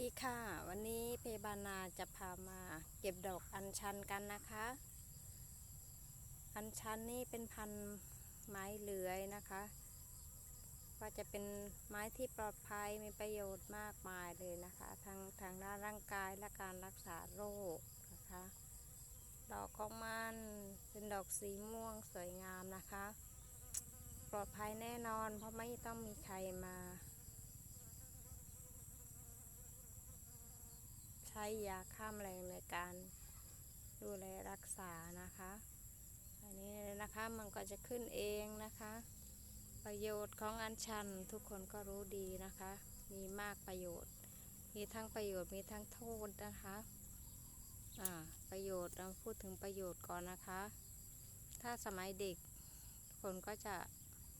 ดีค่ะ วันนี้เพบานาจะพามาเก็บดอกอัญชันกันนะคะ อัญชันนี่เป็นพันธุ์ไม้เลื้อยนะคะก็จะเป็นไม้ที่ปลอดภัยมีประโยชน์มากมายเลยนะคะทั้งทางด้านร่างกายและการรักษาโรคนะคะ ดอกของมันเป็นดอกสีม่วงสวยงามนะคะ ปลอดภัยแน่นอน เพราะไม่ต้องมีใครมา ช้ยาฆ่าแมลงในการดูแลรักษานะคะ อันนี้นะคะมันก็จะขึ้นเองนะคะ ประโยชน์ของอัญชันทุกคนก็รู้ดีนะคะ มีมากประโยชน์ มีทั้งประโยชน์มีทั้งโทษนะคะอ่าประโยชน์เราพูดถึงประโยชน์ก่อนนะคะ ถ้าสมัยเด็กคนก็จะ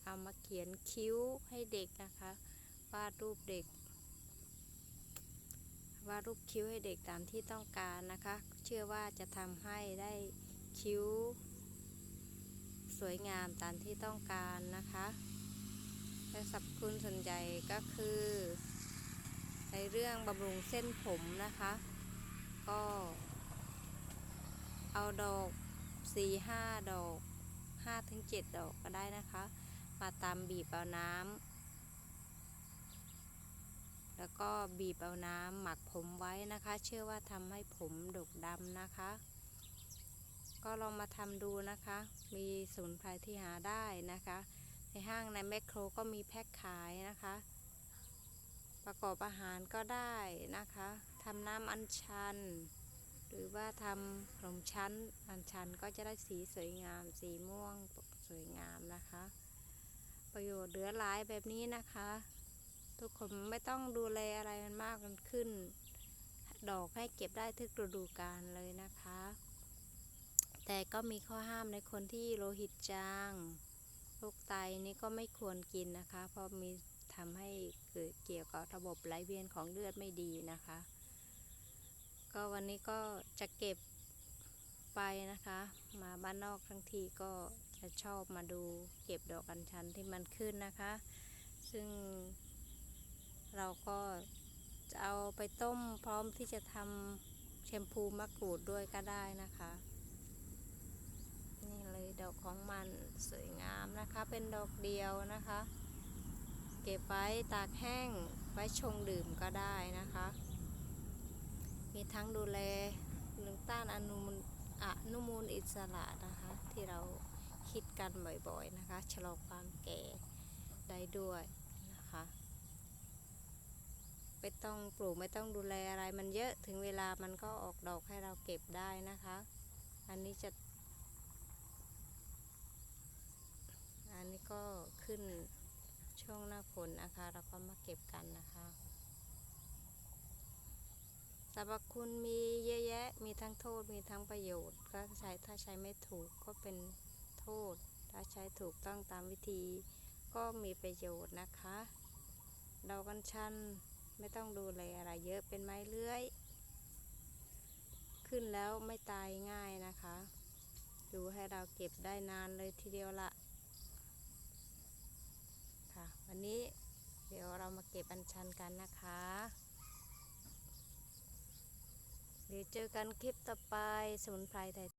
เอามาเขียนคิ้วให้เด็กนะคะวาดรูปเด็กาดรูปคิ้วให้เด็กตามที่ต้องการนะคะ เชื่อว่าจะทำให้ได้คิ้ว สวยงามตามที่ต้องการนะคะและสรรพคุณส่วนใหญ่ก็คือ ในเรื่องบำรุงเส้นผมนะคะ ก็ เอาดอกสี่ห้าดอกห้าถึงเจ็ดดอกก็ได้นะคะ มาตามบีบเอาน้ำ แล้วก็บีบเอาน้ำหมักผมไว้นะคะ เชื่อว่าทำให้ผมดกดำนะคะ ก็ลองมาทำดูนะคะ มีสมุนไพรที่หาได้นะคะ ในห้างในแมคโครก็มีแพ็คขายนะคะ ประกอบอาหารก็ได้นะคะทำน้ำอัญชัน หรือว่าทำขนมชั้นอัญชันก็จะได้สีสวยงาม สีม่วงสวยงามนะคะ ประโยชน์เหลือหลายแบบนี้นะคะ ทุกคนไม่ต้องดูแลอะไรมันมากมันขึ้น ดอกให้เก็บได้ทุกฤดูกาลเลยนะคะ แต่ก็มีข้อห้ามในคนที่โลหิตจางโรคไตนี่ก็ไม่ควรกินนะคะ เพราะมีทำให้เกิดเกี่ยวกับระบบไหลเวียนของเลือดไม่ดีนะคะ ก็วันนี้ก็จะเก็บไปนะคะ มาบ้านนอกทั้งทีก็จะชอบมาดูเก็บดอกอัญชันที่มันขึ้นนะคะ ซึ่ง เราก็จะเอาไปต้มพร้อมที่จะทำแชมพูมะกรูดด้วยก็ได้นะคะ นี่เลยดอกของมันสวยงามนะคะ เป็นดอกเดียวนะคะ เก็บไว้ตากแห้งไว้ชงดื่มก็ได้นะคะ มีทั้งดูแลเรื่งต้านอนุมูลอนุมูลอิสระนะคะ ที่เราคิดกันบ่อยๆนะคะ ชะลอความแก่ได้ด้วยนะคะ ไม่ต้องปลูกไม่ต้องดูแลอะไรมันเยอะถึงเวลามันก็ออกดอกให้เราเก็บได้นะคะ อันนี้จะ อันนี้ก็ขึ้นช่วงหน้าฝนนะคะ เราก็มาเก็บกันนะคะสรรพคุณมีเยอะแยะ มีทั้งโทษ มีทั้งประโยชน์ ก็ใช้ถ้าใช้ไม่ถูกก็เป็นโทษ ถ้าใช้ถูกต้องตามวิธีก็มีประโยชน์นะคะดอกกัญชัน ไม่ต้องดูแลอะไรเยอะเป็นไม้เลื้อย ขึ้นแล้วไม่ตายง่ายนะคะดูให้เราเก็บได้นานเลยทีเดียวละค่ะ วันนี้เดี๋ยวเรามาเก็บอัญชันกันนะคะ เดี๋ยวเจอกันคลิปต่อไปสมุนไพรไทย